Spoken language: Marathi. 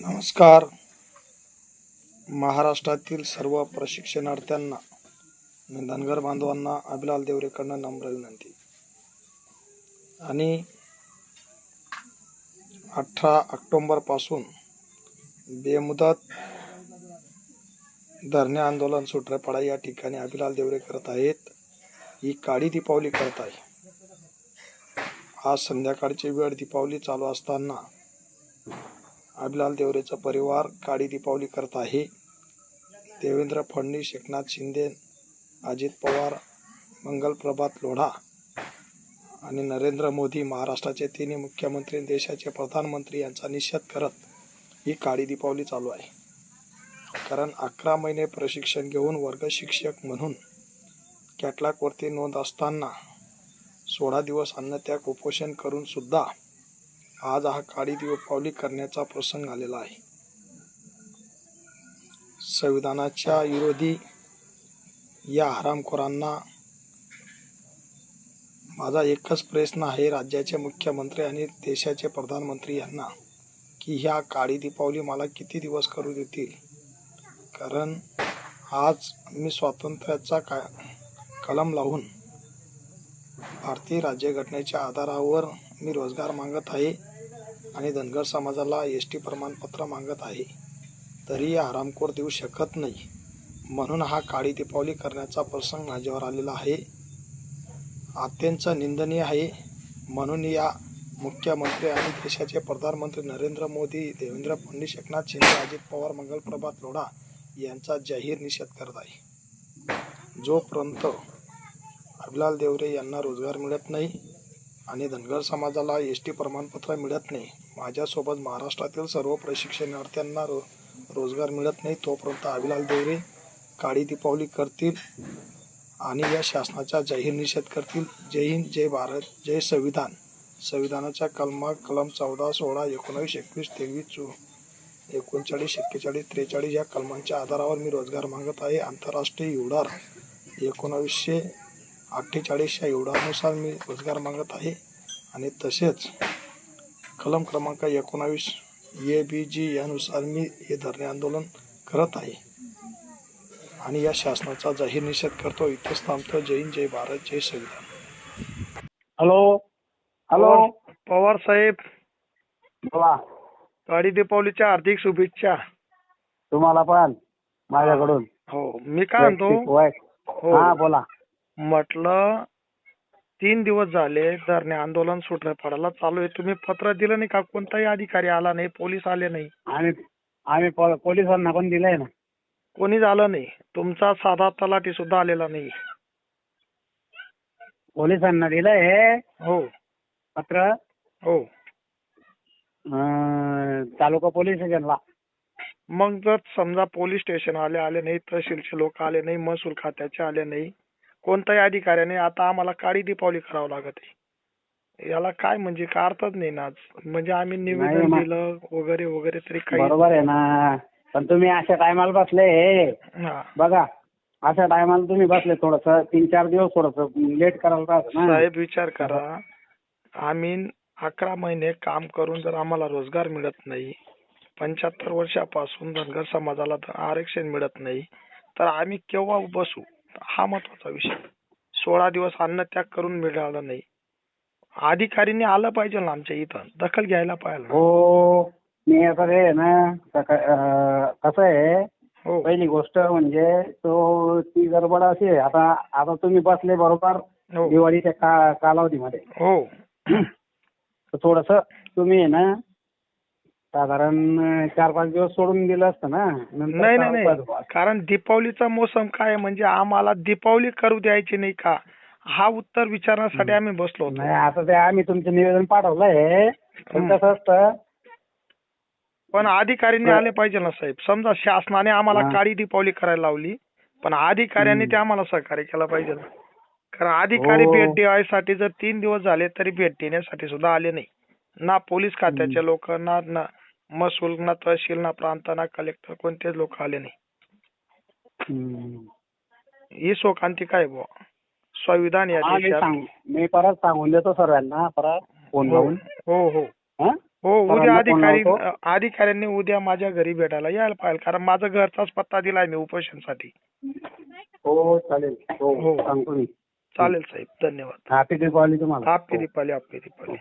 नमस्कार. महाराष्ट्रातील सर्व प्रशिक्षणार्थ्यांना आणि धनगर बांधवांना अभिलाल देवरेकडनं नम्र विनंती. आणि अठरा ऑक्टोंबरपासून बेमुदत धरणे आंदोलन सुटरेपाडा या ठिकाणी अभिलाल देवरे करत आहेत. ही काळी दीपावली करत आहे. आज संध्याकाळची वेळ दीपावली चालू असताना अभिलाल देवरेचा परिवार काळी दीपावली करत आहे. देवेंद्र फडणवीस एकनाथ शिंदे अजित पवार मंगल प्रभात लोढा आणि नरेंद्र मोदी महाराष्ट्राचे तिन्ही मुख्यमंत्री देशाचे प्रधानमंत्री यांचा निषेध करत ही काळी दीपावली चालू आहे. कारण अकरा महिने प्रशिक्षण घेऊन वर्ग शिक्षक म्हणून कॅटलॉगवरती नोंद असताना सोळा दिवस अन्नत्याग उपोषण करूनसुद्धा आज हा काळी दिवपावली करण्याचा प्रसंग आलेला आहे. संविधानाच्या विरोधी या हरामखोरांना माझा एकच प्रश्न आहे राज्याचे मुख्यमंत्री आणि देशाचे प्रधानमंत्री यांना की ह्या काळी दीपावली मला किती दिवस करू देतील? कारण आज मी स्वातंत्र्याचा का कलम लावून भारतीय राज्यघटनेच्या आधारावर मी रोजगार मागत आहे. आणि धनगर समाजाला एस टी प्रमाणपत्र मागत आहे. तरीही आरामखोर देऊ शकत नाही. म्हणून हा काळी दीपावली करण्याचा प्रसंग माझ्यावर आलेला आहे. अत्यंत निंदनीय आहे. म्हणून या मुख्यमंत्री आणि देशाचे प्रधानमंत्री नरेंद्र मोदी देवेंद्र फडणवीस एकनाथ शिंदे अजित पवार मंगल प्रभात लोढा यांचा जाहीर निषेध करत आहे. जोपर्यंत अभिलाल देवरे यांना रोजगार मिळत नाही आणि धनगर समाजाला एस टी प्रमाणपत्र मिळत नाही. माझ्यासोबत महाराष्ट्रातील सर्व प्रशिक्षणार्थ्यांना रो रोजगार मिळत नाही तोपर्यंत अविलाल देवरे काळी दीपावली करतील आणि या शासनाचा जाहीर निषेध करतील. जय हिंद जय भारत जय संविधान. संविधानाच्या कलमा कलम चौदा सोळा एकोणावीस एकवीस तेवीस चो एकोणचाळीस एक्केचाळीस त्रेचाळीस या कलमांच्या आधारावर मी रोजगार मागत आहे. आंतरराष्ट्रीय युडार एकोणावीसशे अठ्ठेचाळीसच्या युडानुसार मी रोजगार मागत आहे. आणि तसेच कलम क्रमांक एकोणावीस ए बी जी यानुसार मी हे धरणे आंदोलन करत आहे. आणि या शासनाचा जाहीर निषेध करतो. इथेच थांबतो. जय हिंद जय भारत जय संविधान. हॅलो. हॅलो. पवार साहेब. बोला. काळी दीपावलीच्या हार्दिक शुभेच्छा. तुम्हाला पण माझ्याकडून. हो मी काय म्हणतो? हो. हा बोला. म्हटलं तीन दिवस झाले धरणे आंदोलन सुट्रेपाडाला चालू आहे. तुम्ही पत्र दिलं नाही का? कोणताही अधिकारी आला नाही पोलीस आले नाही. आम्ही आम्ही पो- पोलिसांना पण दिलंय ना? कोणी झालं नाही. तुमचा साधा तलाठी सुद्धा आलेला नाही. पोलिसांना दिलंय हो. पत्र. हो. अं, तालुका पोलीस स्टेशनला. मग जर समजा पोलीस स्टेशन आले आले नाही तहसीलचे लोक आले नाही महसूल खात्याचे आले नाही कोणत्याही अधिकाऱ्याने आता आम्हाला काळी दीपावली करावं लागत. आहे याला काय म्हणजे काय अर्थच नाही ना. म्हणजे आम्ही निवेदन दिलं वगैरे वगैरे तरी काही बरोबर आहे ना. पण तुम्ही अशा टायमाला बसले हा. बघा अशा टायमाला तुम्ही बसले थोडस तीन चार दिवस थोडस लेट करायला पाहिजे ना. साहेब विचार करा. आम्ही अकरा महिने काम करून जर आम्हाला रोजगार मिळत नाही पंच्याहत्तर वर्षापासून धनगर समाजाला आरक्षण मिळत नाही तर आम्ही केव्हा बसू? हा महत्त्वाचा विषय. सोळा दिवस अन्नत्याग करून मिळालं नाही. अधिकारीने आलं पाहिजे ना आमच्या इथं. दखल घ्यायला पाहिजे. हो मी आता ते ना सका- अं, कसं आहे हो. पहिली गोष्ट म्हणजे तो ती गडबड अशी आहे. आता आता तुम्ही बसले बरोबर हो. दिवाळीच्या का कालावधीमध्ये. हो. तर थोडस तुम्ही आहे ना साधारण चार पाच दिवस सोडून दिलं असतं ना? नंतर नाही नाही नाही. कारण दीपावलीचा मोसम काय आहे? म्हणजे आम्हाला दीपावली करू द्यायची नाही का? हा उत्तर विचारण्यासाठी आम्ही बसलो नाही होतो आता ते आम्ही तुमचं निवेदन पाठवलंय. पण. कसं असतं? पण अधिकाऱ्यांनी आले पाहिजे ना साहेब. समजा शासनाने आम्हाला हा. काळी दीपावली करायला लावली पण अधिकाऱ्यांनी. ते आम्हाला सहकार्य केलं पाहिजे ना. कारण अधिकारी हो. भेट द्यायसाठी जर तीन दिवस झाले तरी भेट देण्यासाठी सुद्धा आले नाही. ना पोलीस खात्याचे लोक ना ना. महसूल ना तहसील ना प्रांत ना कलेक्टर कोणतेच लोक आले नाही हं. ही शोकांती काय बुवा संविधान या हा, मी देशात सांग मी परत सांगून देतो सर्वांना परत फोन हो लावून हो हो हं? उद्या सरांना फोन अधिकारी लावतो. अधिकाऱ्यांनी उद्या माझ्या घरी भेटायला यायला पाहिजे कारण माझा घरचाच पत्ता दिलाय मी उपोषणसाठी हो चालेल हो हो. सांगतो मी चालेल साहेब धन्यवाद हॅपी दीपावली तुम्हाला हॅपी हो. दीपावली हॅपी दीपावली